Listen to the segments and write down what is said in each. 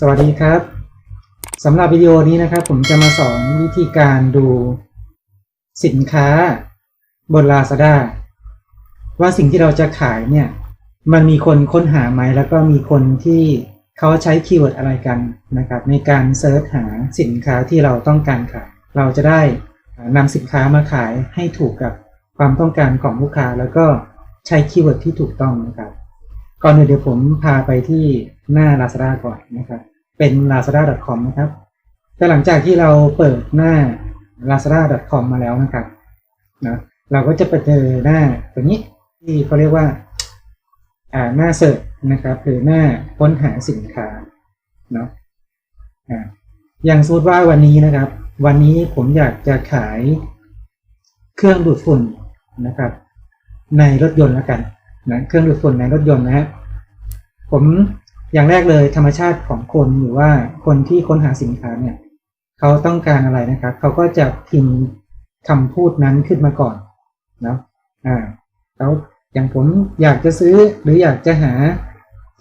สวัสดีครับสำหรับวิดีโอนี้นะครับ ผมจะมาสอนวิธีการดูสินค้าบน Lazada ว่าสิ่งที่เราจะขายเนี่ย มันมีคนค้นหาไหม แล้วก็มีคนที่เขาใช้คีย์เวิร์ดอะไรกันนะครับ ในการเซิร์ชหาสินค้าที่เราต้องการขาย เราจะได้นำสินค้ามาขายให้ถูกกับความต้องการของลูกค้า แล้วก็ใช้คีย์เวิร์ดที่ถูกต้องนะครับ ก่อนอื่นเดี๋ยวผมพาไปที่หน้า Lazada ก่อนนะครับ เป็น lazada.com นะครับแต่หลังจากที่เราเปิดหน้า lazada.com มาแล้วนะครับนะเราก็จะไปเจอหน้าตัวนี้ที่เขาเรียกว่าอ่าหน้าเสิร์ชนะครับหรือหน้าค้นหาสินค้าเนาะอ่าอย่างสมมติว่าวันนี้นะครับ วันนี้ผมอยากจะขายเครื่องดูดฝุ่นนะครับ ในรถยนต์แล้วกัน นะเครื่องดูดฝุ่นในรถยนต์นะฮะผมอย่างแรกเลยธรรมชาติของคนหรือว่าคนที่ค้นหาสินค้าเนี่ยเขาต้องการอะไรนะครับเขาก็จะพิมพ์คำพูดนั้นขึ้นมาก่อนเนาะอ่าแล้วอย่างผมอยากจะซื้อหรืออยากจะหา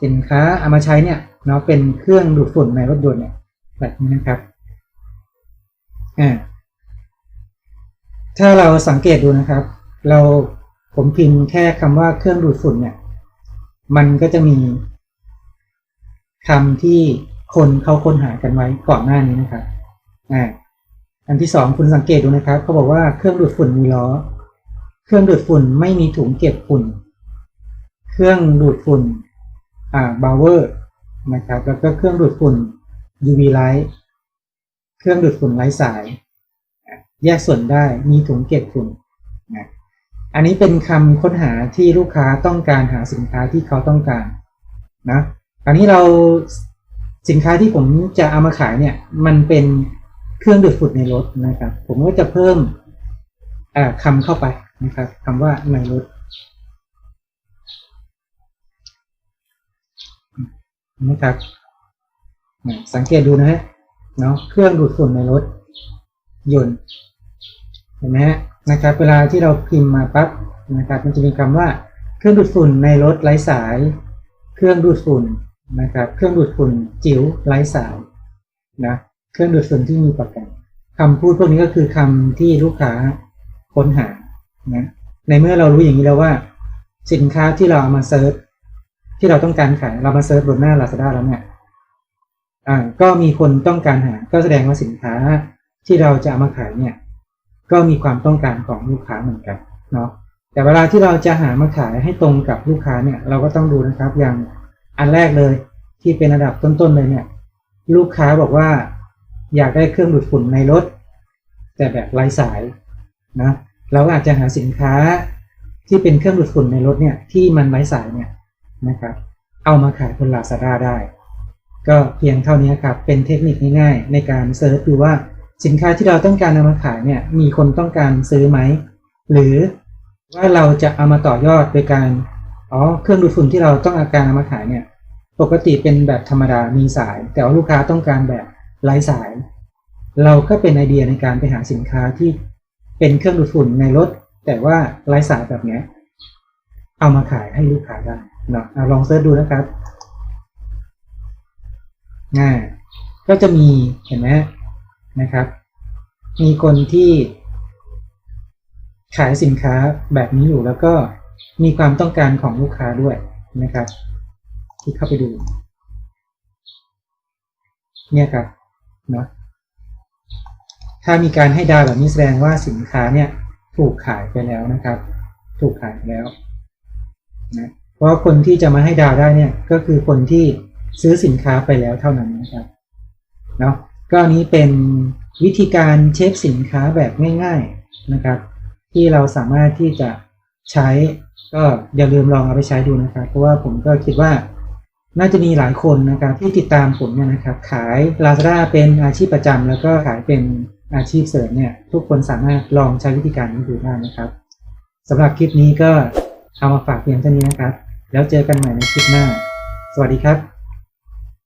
สินค้าเอามาใช้เนี่ยเนาะเป็นเครื่องดูดฝุ่นในรถยนต์เนี่ยแบบนี้นะครับอ่าถ้าเราสังเกตดูนะครับ เรา ผมพิมพ์แค่คำว่าเครื่องดูดฝุ่นเนี่ย มันก็จะมีคำที่คนเขาค้นหากันไว้ก่อนหน้านี้นะครับอ่าอันที่สองคุณสังเกตดูนะครับเขาบอกว่าเครื่องดูดฝุ่นมีล้อ เครื่องดูดฝุ่นไม่มีถุงเก็บฝุ่น เครื่องดูดฝุ่นอ่าบาวเวอร์นะครับ แล้วก็เครื่องดูดฝุ่น UV light เครื่องดูดฝุ่นไร้สาย แยกส่วนได้มีถุงเก็บฝุ่นนะ อันนี้เป็นคำค้นหาที่ลูกค้าต้องการหาสินค้าที่เขาต้องการนะคราวนี้เราสินค้าที่ผมจะเอามาขายเนี่ย มันเป็นเครื่องดูดฝุ่นในรถนะครับ ผมก็จะเพิ่มคำเข้าไปนะครับคำว่าในรถนะครับอ่าสังเกตดูนะฮะเนาะเครื่องดูดฝุ่นในรถยนต์เห็นไหมฮะ นะครับเวลาที่เราพิมพ์มาปั๊บนะครับมันจะมีคำว่าเครื่องดูดฝุ่นในรถไร้สาย เครื่องดูดฝุ่นนะครับ เครื่องดูดฝุ่นจิ๋วไร้สายนะเครื่องดูดฝุ่นที่มีประกันคำพูดพวกนี้ก็คือคำที่ลูกค้าค้นหานะในเมื่อเรารู้อย่างนี้แล้วว่า สินค้าที่เราเอามาเซิร์ชที่เราต้องการขายเรามาเซิร์ชบนหน้า Lazada แล้วเนี่ยอ่าก็มีคนต้องการหาก็แสดงว่าสินค้าที่เราจะเอามาขายเนี่ย ก็มีความต้องการของลูกค้าเหมือนกันเนาะแต่เวลาที่เราจะหามาขายให้ตรงกับลูกค้าเนี่ยเราก็ต้องดูนะครับอย่างอันแรกเลยที่เป็นระดับต้นๆเลยเนี่ยลูกค้าบอกว่าอยากได้เครื่องดูดฝุ่นในรถ แต่แบบไร้สายนะเราอาจจะหาสินค้าที่เป็นเครื่องดูดฝุ่นในรถเนี่ยที่มันไร้สายเนี่ยนะครับเอามาขายบน Lazada ได้ ก็เพียงเท่านี้ครับเป็นเทคนิคง่ายๆในการเซิร์ชดูว่า สินค้าที่เราต้องการนำมาขายเนี่ยมีคนต้องการซื้อไหม หรือว่าเราจะเอามาต่อยอดโดยการอ๋อเครื่องดูดฝุ่นที่เราต้องอาการนำมาขายเนี่ยปกติเป็นแบบธรรมดามีสาย แต่ว่าลูกค้าต้องการแบบไร้สาย เราก็เป็นไอเดียในการไปหาสินค้าที่เป็นเครื่องดูดฝุ่นในรถ แต่ว่าไร้สายแบบนี้เอามาขายให้ลูกค้าได้เนาะเอาลองเซิร์ชดูนะครับง่ายก็จะมีเห็นไหม นะครับ มีคนที่ขายสินค้าแบบนี้อยู่แล้วก็มีความต้องการของลูกค้าด้วยนะครับที่เข้าไปดู เนี่ยครับเนาะถ้ามีการให้ดาวแบบนี้แสดงว่าสินค้าเนี่ยถูกขายไปแล้วนะครับ ถูกขายแล้วนะเพราะคนที่จะมาให้ดาวได้เนี่ยก็คือคนที่ซื้อสินค้าไปแล้วเท่านั้นนะครับเนาะ ก็อันนี้เป็นวิธีการเช็คสินค้าแบบง่ายๆนะครับ ที่เราสามารถที่จะใช้ก็อย่าลืมลองเอาไปใช้ดูนะครับ เพราะว่าผมก็คิดว่าน่าจะมีหลายคนนะครับที่ติดตามผมเนี่ยนะครับ ขาย Lazada เป็นอาชีพประจำแล้วก็ขายเป็นอาชีพเสริมเนี่ยทุกคนสามารถลองใช้วิธีการนี้ดูได้นะครับสำหรับคลิปนี้ก็เอามาฝากเพียงเท่านี้นะครับ แล้วเจอกันใหม่ในคลิปหน้า สวัสดีครับ